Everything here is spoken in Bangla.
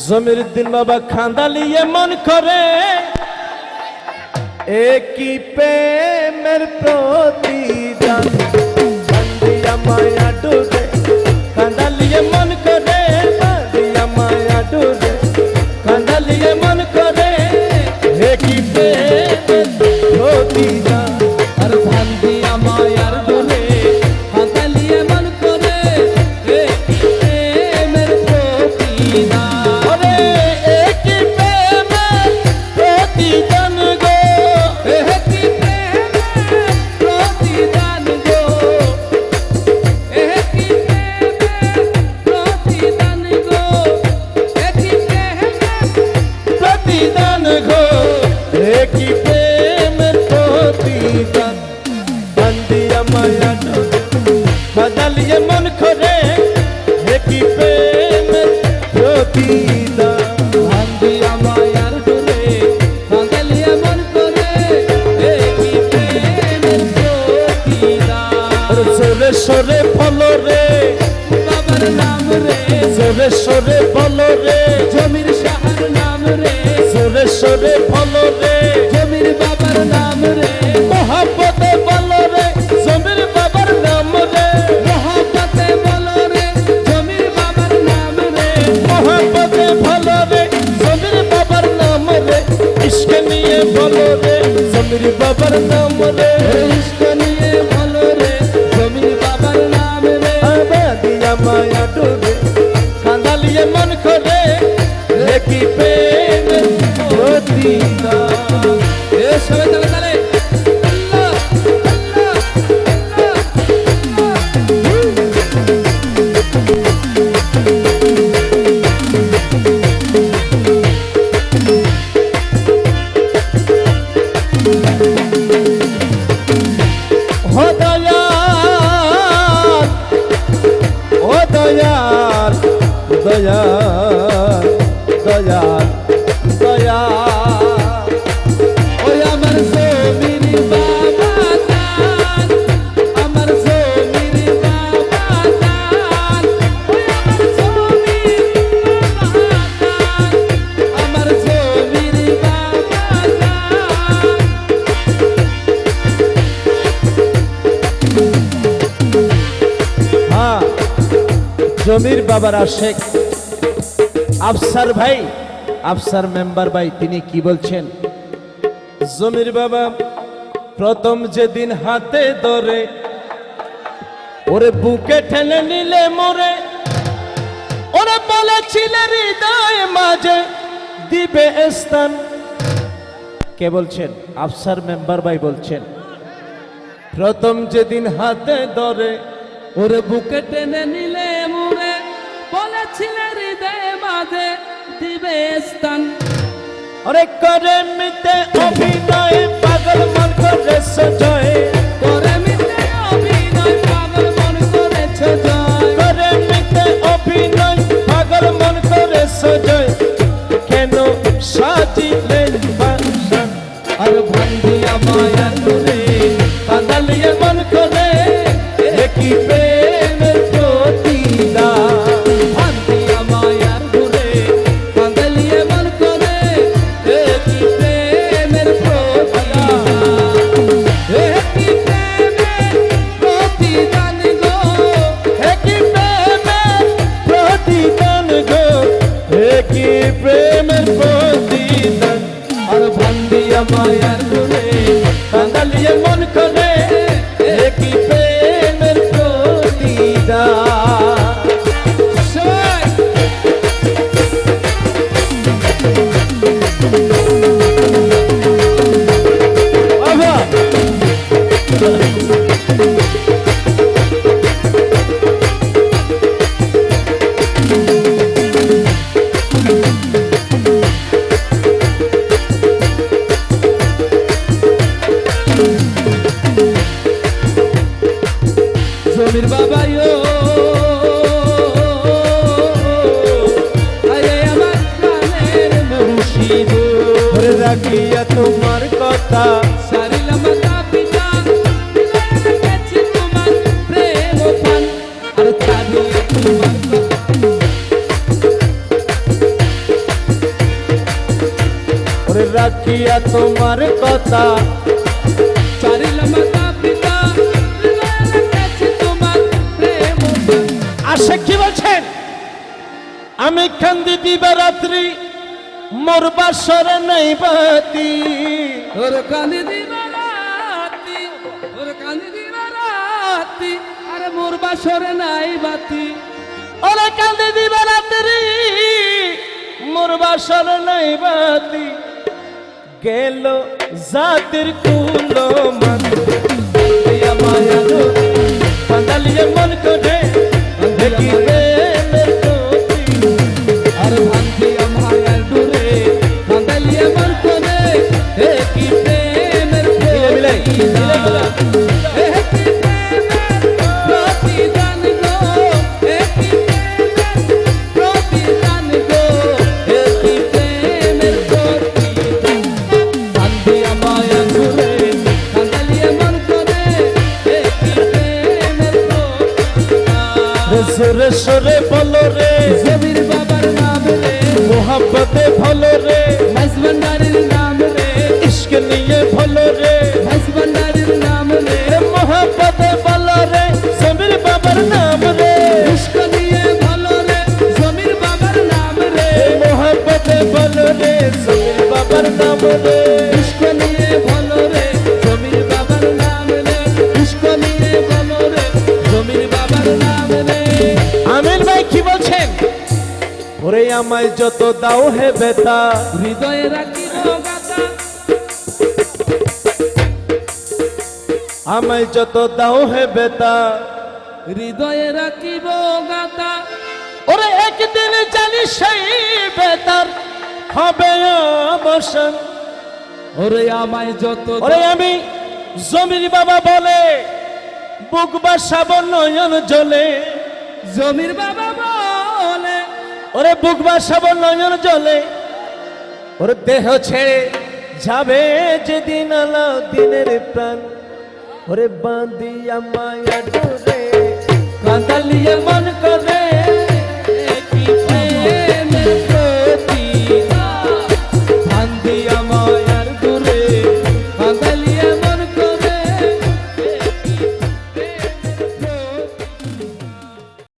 জমির দিন বাবা খান্দালিয়ে মন করে একই প্রেমের প্রতিদান বান্দিয়া মায়া ডুবে খান্দালিয়ে মন করে বান্দিয়া মায়া ডুবে খান্দালিয়ে মন করে একই প্রেমের প্রতিদান আর ধান দিয়া মায়ার ডোলে হাতালিয়ে মন করে এ প্রেমের প্রতিদান সরে সরে ফলো রে। বাবার নাম রে। সরে সরে ফলো রে। জমির দয়াল দয়াল দয়াল। ওই আমার জমির বাবা জান আমার আমার জমির হ্যাঁ বাবার আশেক আফসার ভাই আফসার মেম্বার ভাই তিনি কি বলছেন? জমির বাবা প্রথম যেদিন হাতে ধরে ওরে বুকে ঠেলে নিলে মরে ওরে বলেছিল হৃদয় মাঝে দিবে স্থান। কে বলছেন? আফসার মেম্বার ভাই বলছেন। প্রথম যেদিন হাতে ধরে ওরে বুকে টেনে নিলে মুরে বলেছিলে হৃদয়ে মাঝে দিবে স্থান। অরে করে মিতে অভিনয় পাগল মন করে সজয়। মনির বাবাই ও আমার প্রাণের মুর্শিদ। রাখিয়া তোমার কথা। সারিলাম পিতান তোমার প্রেম পান আর ছাড়িয়া তোমার রাখিয়া তোমার কথা। আশা কি বলছেন? আমি কান্দি দিবারাত্রি মোর বাসর নাই বাতি। ওর কান্দি দিবারাতি ওর কান্দি দিবারাতি আরে মোর বাসরে নাই বাতি। ওরে কান্দি দিবারাত্রি মোর বাসর নাই বাতি। গেল জাতির কুলো মান মায়া মন করে সুরে বলো রে। জমির বাবার নাম রে। মোহাব্বতে ভালো রে। হাসবান্ডারির নাম রে। ইশক নিয়ে ভালো রে। হাসবান্ডারির নাম রে। মোহাব্বতে ভালো রে। সমীর বাবার নাম রে। ইস্ক নিয়ে ভালো রে। জমির বাবার নাম রে। মোহাব্বতে ভালো রে। সমীর বাবার নাম রে। ওরে আমায় যত দাও হে বেতা। হৃদয়ে রাখিব আমায় যত দাও হে বেতা। হৃদয়ে রাখিব গাথা। ওরে একদিন জানি সেই বেতার হবে অবসান ওরে আমায় যত ওরে আমি জমির বাবা বলে বুক বাসাবো নয়ন জলে। জমির বাবা ওরে বুক বাসাবো নয়ন জলে। ওর দেহ ছেড়ে যাবে যেদিন আলো দিনের প্রাণ। ওরে বাঁধিয়া মায়া ডোরে কাঁদালিয়া মন করে